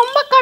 엄마가